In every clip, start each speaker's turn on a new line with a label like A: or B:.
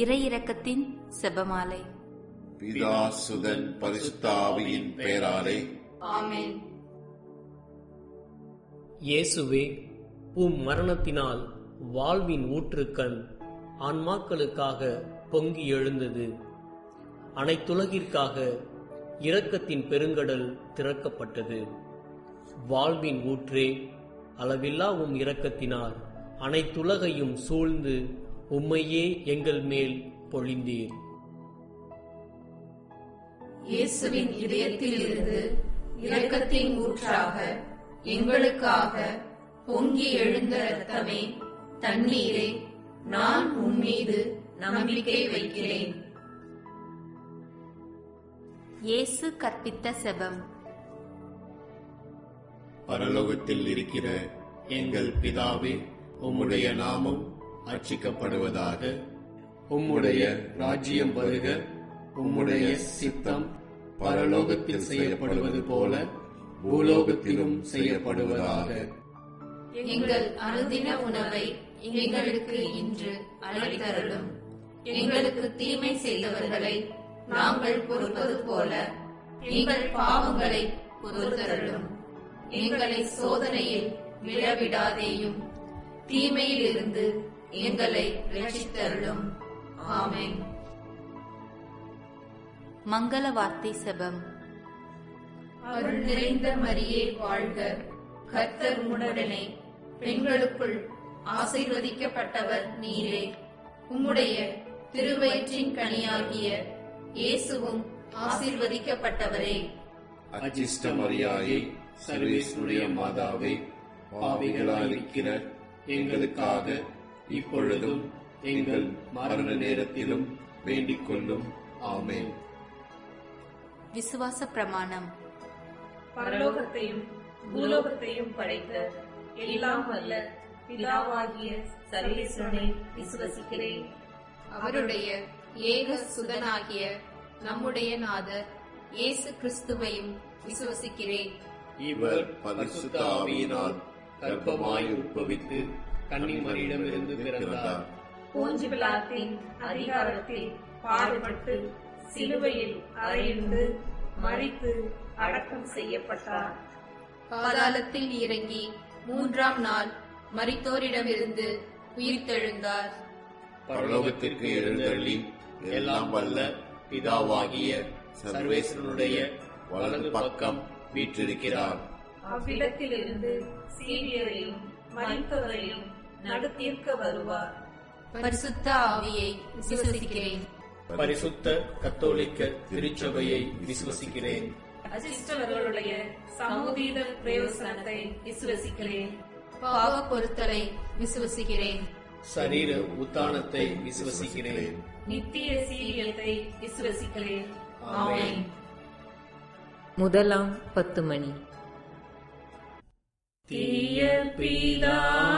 A: இறை இரக்கத்தின் செபமாலை.
B: பிதா சுதன் பரிசுத்தாவியின் பெயராலே
A: ஆமென்.
C: இயேசுவே உம் மரணத்தினால் வாழ்வின் ஊற்றுக்கண் ஆன்மாக்களுக்காக பொங்கி எழுந்தது. அனைத்துலகிற்காக இரக்கத்தின் பெருங்கடல் திறக்கப்பட்டது. வாழ்வின் ஊற்றே அளவில்லா உம் இரக்கத்தினால் அனைத்துலகையும் சூழ்ந்து உம்மையே எங்கள் மேல் பொழிந்தீர்.
D: இயேசுவின் இதயத்திலிருந்து இரக்கத்தின் ஊற்றாக எங்களுக்காக பொங்கி எழுந்த இரத்தமே தண்ணீரே நான் உம்மீது நம்பிக்கை வைக்கிறேன்.
A: இயேசு கற்பித்த செபம்.
B: பரலோகத்தில் இருக்கிற எங்கள் பிதாவே உம்முடைய நாமம் அர்ச்சிக்கப்படுவதாக உம்முடைய ராஜ்யம் வருக உம்முடைய சித்தம் பரலோகத்தில் செய்யப்படுவது போல பூலோகத்திலும் செய்யப்படுவதாக.
D: எங்கள் அனுதின உணவை எங்களுக்கு இன்று அழைத்தருளும் எங்களுக்கு தீமை செய்தவர்களை நாங்கள் பொறுப்பது போல எங்கள் பாவங்களை பொறுத்தருளும். எங்களை சோதனையில் விழவிடாதேயும். தீமையிலிருந்து எங்களை ரட்சித்தருளும் ஆமென்.
A: மங்கள வார்த்தை செபம்.
D: அருள் நிறைந்த மரியே வாழ்க. கர்த்தர் உடனே பெண்களுக்குள் ஆசீர்வதிக்கப்பட்டவர் நீரே. உம்முடைய திருவயிற்றின் கனியாகிய இயேசுவும் ஆசீர்வதிக்கப்பட்டவரே.
B: அச்சிஷ்ட மரியாயே சர்வேஸ்வரிய மாதாவே பாவிகளாயிருக்கிற எங்களுக்காக இப்பொழுதும் எங்கள் மரண நேரத்திலும் வேண்டிக் கொள்ளும் ஆமென்.
A: விசுவாச பிரமாணம்.
E: பரலோகத்தையும் பூலோகத்தையும் படைத்த எல்லாம் வல்ல பிதாவாகிய சர்வேஸ்வரனை விசுவசிக்கிறேன்.
D: அவருடைய ஏக சுதனாகிய நம்முடைய நாதர் இயேசு கிறிஸ்துவையும் விசுவசிக்கிறேன்.
B: இவர் பரிசுத்த ஆவியினால் கர்ப்பமாய் உட்பவித்து கன்னிமரியிடமிருந்து பிறந்தார்.
E: போஞ்சு பிலாத்தின் அதிகாரத்தில் பாடுபட்டு சிலுவையில் அறைந்து மறித்து அடக்கம் செய்யப்பட்டார்.
D: பாதாளத்தில் இறங்கி மூன்றாம் நாள் மரித்தோரிடமிருந்து உயிர்த்தெழுந்தார்.
B: பரலோகத்திற்கு எழுந்தள்ளி எல்லாம் வல்ல பிதாவாகிய சர்வேசனுடைய வலது பக்கம் வீற்றிருக்கிறார்.
E: அவ்விடத்திலிருந்து சீரியரையும் மறித்தவரையும் நடுத்தீர்க்க வருவார்.
D: பரிசுத்த ஆவியை விசுவசிக்கிறேன்.
C: பரிசுத்த கத்தோலிக்க திருச்சபையை விசுவசிக்கிறேன்.
E: அசிஸ்டவர்களுடைய சமூகீத பிரயோசனத்தை விசுவசிக்கிறேன்.
D: பாவ பொருத்தலை விசுவசிக்கிறேன்.
C: சரீர உத்தானத்தை விசுவசிக்கிறேன்.
E: நித்திய சீரியத்தை விசுவசிக்கிறேன்.
C: ஆமென்.
F: முதலாம் பத்து மணி.
E: தீய பிதாவே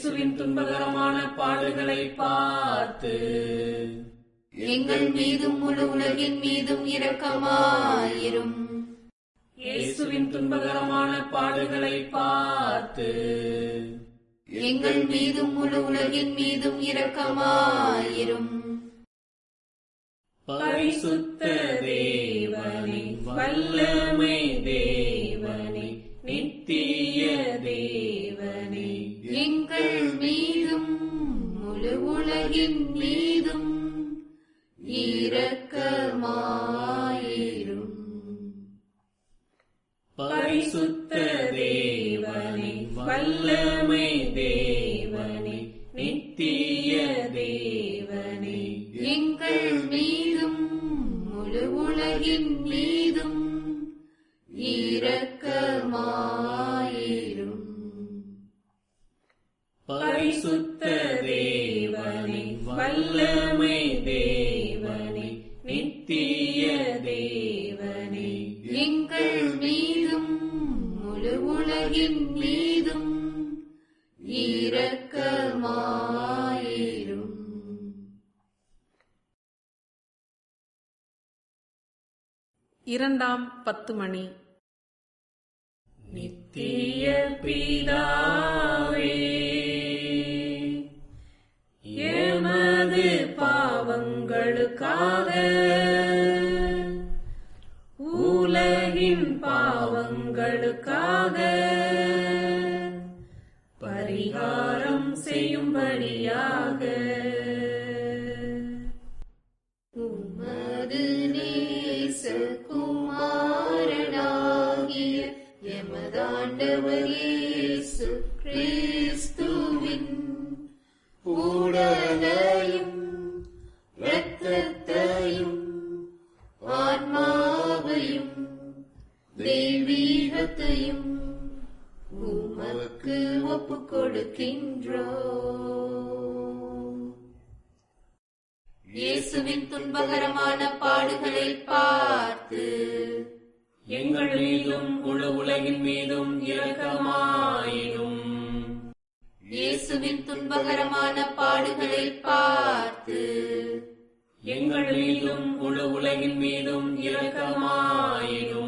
B: இயேசுவின் துன்பகரமான பாடுகளை பார்த்து
G: எங்கள் மீதும் முழு உலகின் மீதும் இரக்கமாயிரும்.
B: இயேசுவின் துன்பகரமான பாடுகளை பார்த்து
G: எங்கள் மீதும் முழு உலகின் மீதும் இரக்கமாயிரும்.
B: பரிசுத்த தேவனே வல்லமை
G: உலகின் மீதும் இரக்கமாயிரும்.
B: பரிசுத்த தேவனே வல்லமை
H: தேவ பத்து மணி.
G: உமக்கு ஒப்பு கொடுக்கின்றோம் இயேசுவின் துன்பகரமான பாடுகளை பார்த்து
B: எங்கள் மீதும் முழு உலகின் மீதும் இரக்கமாயிரும்
G: இயேசுவின் துன்பகரமான பாடுகளை பார்த்து
B: எங்கள் மீதும் முழு உலகின் மீதும் இரக்கமாயிரும்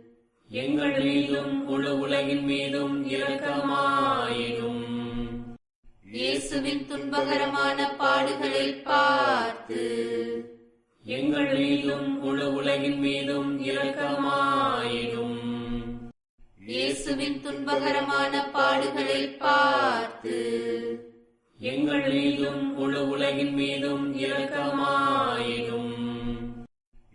B: எங்கள் மீதும் முழு உலகின் மீதும் இரக்கமாயிரும்
G: இயேசுவின் துன்பகரமான பாடுகளை பார்த்து
B: எங்கள் மீதும் முழு உலகின் மீதும் இரக்கமாயிரும்
G: இயேசுவின் துன்பகரமான பாடுகளை பார்த்து
B: எங்கள் மீதும் முழு உலகின் மீதும் இரக்கமாயிரும்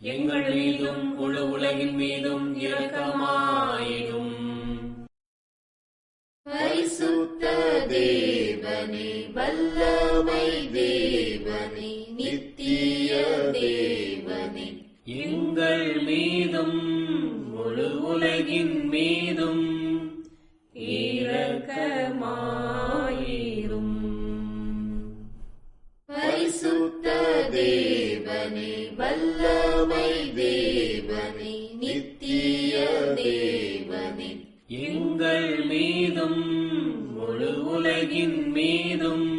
B: எங்கள் மீதும் முழு உலகின் மீதும் இரக்கமாயிரும்
G: பரிசுத்த தேவனே வல்லமை தேவனே நித்திய தேவனே.
B: எங்கள் மீதும் முழு உலகின் மீதும்
G: தேவனே வல்லமை தேவனே நித்திய தேவனே.
B: எங்கள் மீதும் முழு உலகின் மீதும்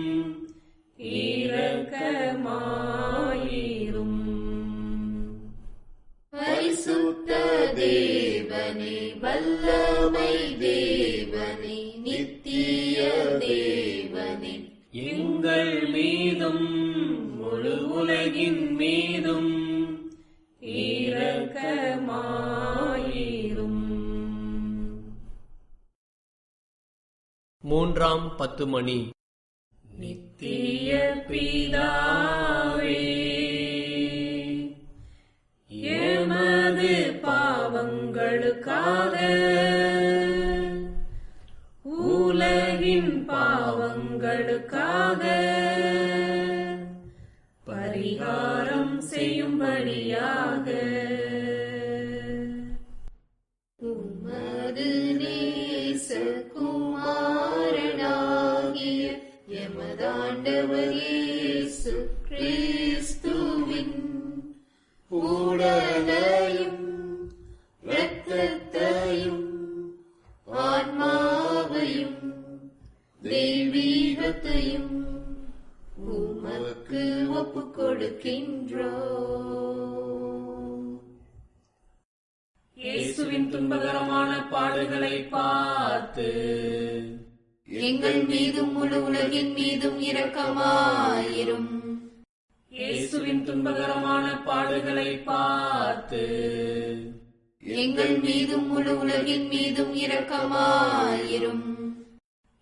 B: மீதும் இரக்கமாயிரும்.
D: மூன்றாம் பத்து மணி
B: நித்திய பிதாவே
G: உமக்கு ஒப்புக் கொடுக்கின்றோம்.
B: இயேசுவின் துன்பகரமான பாடுகளை பார்த்து
G: எங்கள் மீதும் முழு உலகின் மீதும் இரக்கமாயிரும்.
B: இயேசுவின் துன்பகரமான பாடுகளை பார்த்து
G: எங்கள் மீதும் முழு உலகின் மீதும் இரக்கமாயிரும்.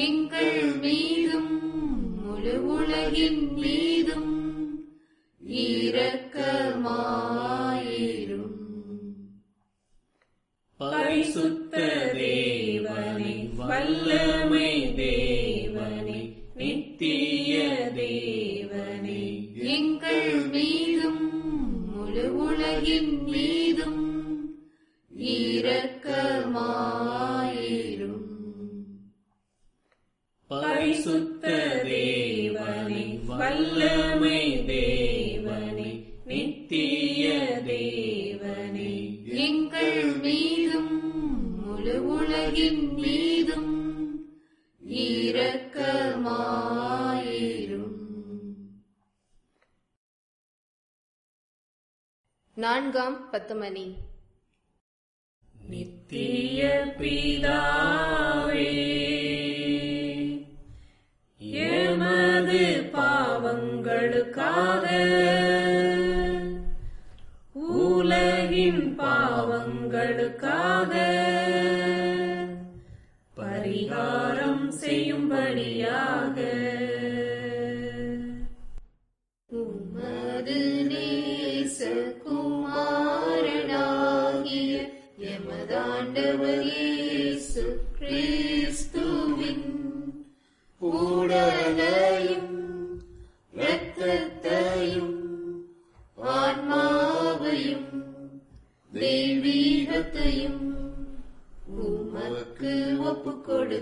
G: எங்கள் மீதும் முழு உலகின் மீதும் இரக்கமாயிரும்.
B: பரிசுத்த தேவனே வல்லமை தேவனே நித்திய தேவனே.
G: எங்கள் மீதும் முழு உலகின் மீதும் நான்காம் பத்து மணி.
B: நித்திய பிதாவே எமது பாவங்களுக்காக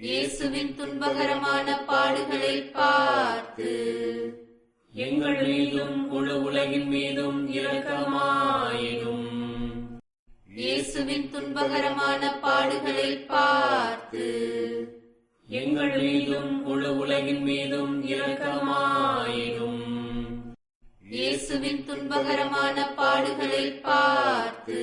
G: இயேசுவின் துன்பகரமான பாடுகளை பார்த்து
B: எங்கள் மீதும் முழு உலகின் மீதும் இரக்கமாயிரும்
G: இயேசுவின் துன்பகரமான பாடுகளை பார்த்து
B: எங்கள் மீதும் முழு உலகின் மீதும் இரக்கமாயிரும்
G: இயேசுவின் துன்பகரமான பாடுகளை பார்த்து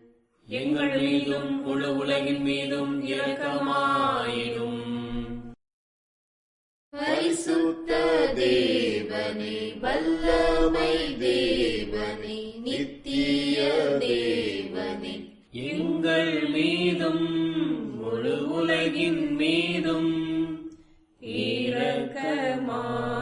B: எங்கள் மீதும் முழு உலகின் மீதும் இரக்கமாயிரும்
I: பரிசுத்த தேவனே வல்லமை தேவனே நித்திய தேவனே.
B: எங்கள் மீதும் முழு உலகின் மீதும் இரக்கமாயிரும்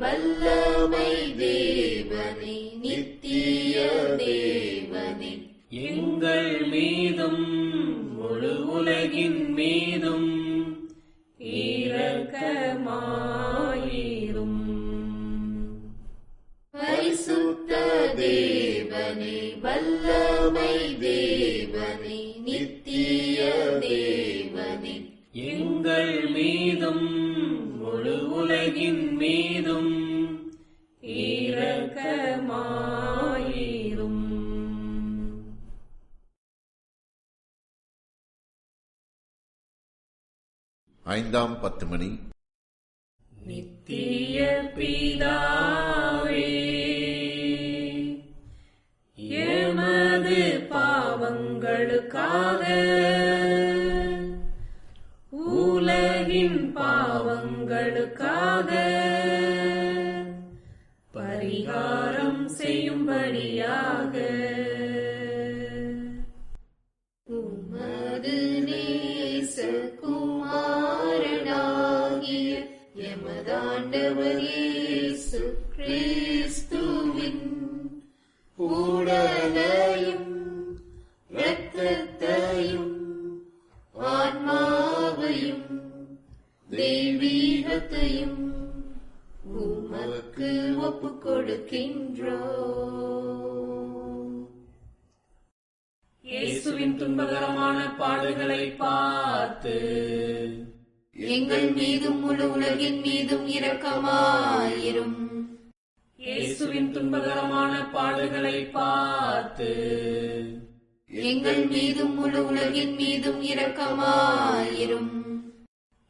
I: வல்லமை தேவனே நித்திய தேவனே.
B: எங்கள் மீதும் முழு உலகின் மீதும் இரக்கமாயிரும்
C: ஐந்தாம் பத்து மணி.
I: உமக்கு ஒப்புக் கொடுக்கின்றோம்
B: இயேசுவின் துன்பகரமான பாடுகளை பார்த்து
G: எங்கள் மீதும் முழு உலகின் மீதும் இரக்கமாயிரும்.
B: இயேசுவின் துன்பகரமான பாடுகளை பார்த்து
G: எங்கள் மீதும் முழு உலகின் மீதும் இரக்கமாயிரும்.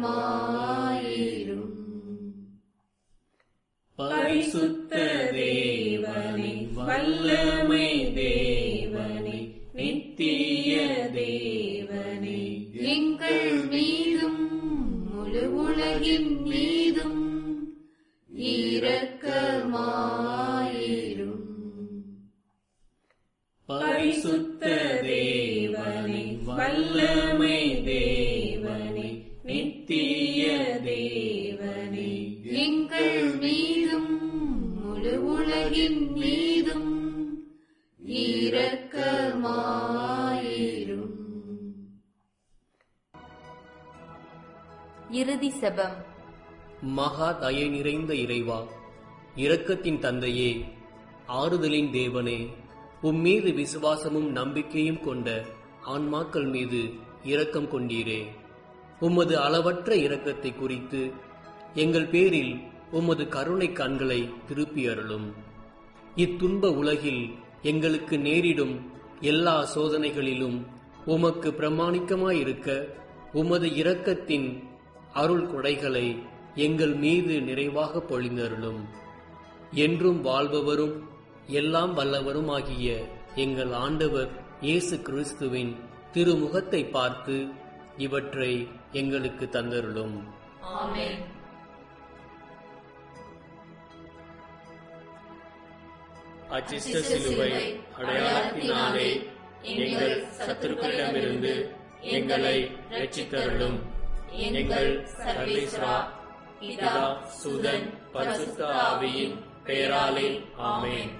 J: மாயிரும்
K: பரிசுத்த தேவனே வல்லமை தேவனே நித்திய
G: தேவ
B: மகா தயை நிறைந்த இறைவா இரக்கத்தின் தந்தையே ஆறுதலின் தேவனே உம்மீது விசுவாசமும் நம்பிக்கையும் கொண்ட ஆன்மாக்கள் மீது இரக்கம் கொண்டீரே. உமது அளவற்ற இரக்கத்தை குறித்து எங்கள் பேரில் உமது கருணை கண்களை திருப்பி அருளும். இத்துன்ப உலகில் எங்களுக்கு நேரிடும் எல்லா சோதனைகளிலும் உமக்கு பிரமாணிக்கமாயிருக்க உமது இரக்கத்தின் அருள் கொடைகளை எங்கள் மீது நிறைவாக பொழிந்தருளும். என்றும் வாழ்பவரும் எல்லாம் வல்லவரும் ஆகிய எங்கள் ஆண்டவர் இயேசு கிறிஸ்துவின் திருமுகத்தை பார்த்து இவற்றை எங்களுக்கு தந்தருளும். அச்சிஷ்ட சிலுவை அடையாளத்தினாலே எங்கள் சத்துருக்களிடமிருந்து எங்களை ரட்சித்தருளும் எங்கள் சர்வேஸ்வரா பிதா சுதன் பரிசுத்த ஆவியின் பெயராலே ஆமேன்.